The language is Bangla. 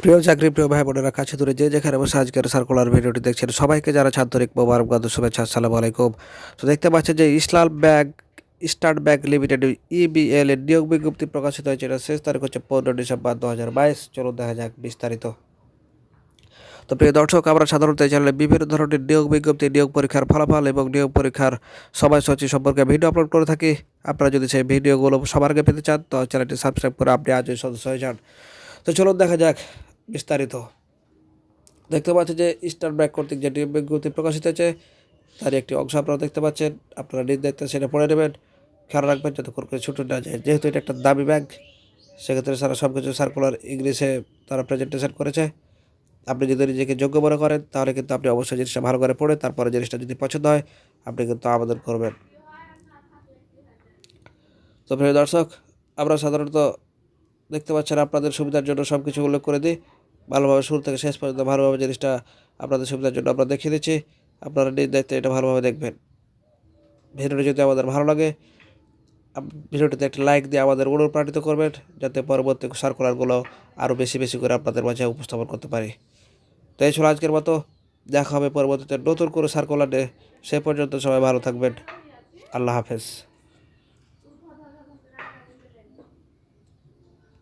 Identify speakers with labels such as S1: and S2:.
S1: প্রিয় চাকরি, প্রিয় ভাই বোনেরা, কাছে দূরে যে যেখানে বসে আজকের সার্কুলার ভিডিওটি দেখছেন, সবাইকে যারা ছাত্রিক মোবারকবাদ শুভেচ্ছা, আসসালামু আলাইকুম। তো দেখতে পাচ্ছেন যে ইসলাম ব্যাগ স্টার্ট ব্যাগ লিমিটেড ইবিএল এর নিয়োগ বিজ্ঞপ্তি প্রকাশিত হয়েছে, এটা শেষ তারিখ হচ্ছে পনেরো ডিসেম্বর দু হাজার বাইশ। চলুন দেখা যাক বিস্তারিত। তো প্রিয় দর্শক, আমরা সাধারণত এই চ্যানেলে বিভিন্ন ধরনের নিয়োগ বিজ্ঞপ্তি, নিয়োগ পরীক্ষার ফলাফল এবং নিয়োগ পরীক্ষার সময়সূচি সম্পর্কে ভিডিও আপলোড করে থাকি। আপনারা যদি সেই ভিডিওগুলো সবার আগে পেতে চান, তো চ্যানেলটি সাবস্ক্রাইব করে আপনি আজই সদস্য হয়ে যান। তো চলুন দেখা যাক বিস্তারিত। দেখতে পাচ্ছেন যে ইস্টার্ন ব্যাংক কর্তৃক যে নিয়োগ বিজ্ঞপ্তি প্রকাশিত হয়েছে তার একটি অংশ আপনারা দেখতে পাচ্ছেন। আপনারা নিজ দায়িত্বে সেটা পড়ে নেবেন। খেয়াল রাখবেন যাতে করে ছুটে না যায়। যেহেতু এটা একটা দামি ব্যাংক সেক্ষেত্রে সারা সব কিছু সার্কুলার ইংলিশে তারা প্রেজেন্টেশন করেছে। আপনি যদি নিজেকে যোগ্য মনে করেন, তাহলে কিন্তু আপনি অবশ্যই জিনিসটা ভালো করে পড়ে, তারপরে জিনিসটা যদি পছন্দ হয়, আপনি কিন্তু আবেদন করবেন। তো প্রিয় দর্শক, আমরা সাধারণত দেখতে পাচ্ছেন আপনাদের সুবিধার জন্য সব কিছু উল্লেখ করে দিই। ভালোভাবে শুরু থেকে শেষ পর্যন্ত ভালোভাবে জিনিসটা আপনাদের সুবিধার জন্য আমরা দেখিয়ে দিচ্ছি। আপনারা নিজ দায়িত্বে এটা ভালোভাবে দেখবেন। ভিডিওটি যদি আমাদের ভালো লাগে ভিডিওটিতে একটা লাইক দিয়ে আমাদের অনুপ্রাণিত করবেন, যাতে পরবর্তী সার্কুলারগুলো আরও বেশি বেশি করে আপনাদের মাঝে উপস্থাপন করতে পারি। তো এই ছিল আজকের মতো। দেখা হবে পরবর্তীতে নতুন করে সার্কুলার ডে সে পর্যন্ত সবাই ভালো থাকবেন। আল্লাহ হাফেজ।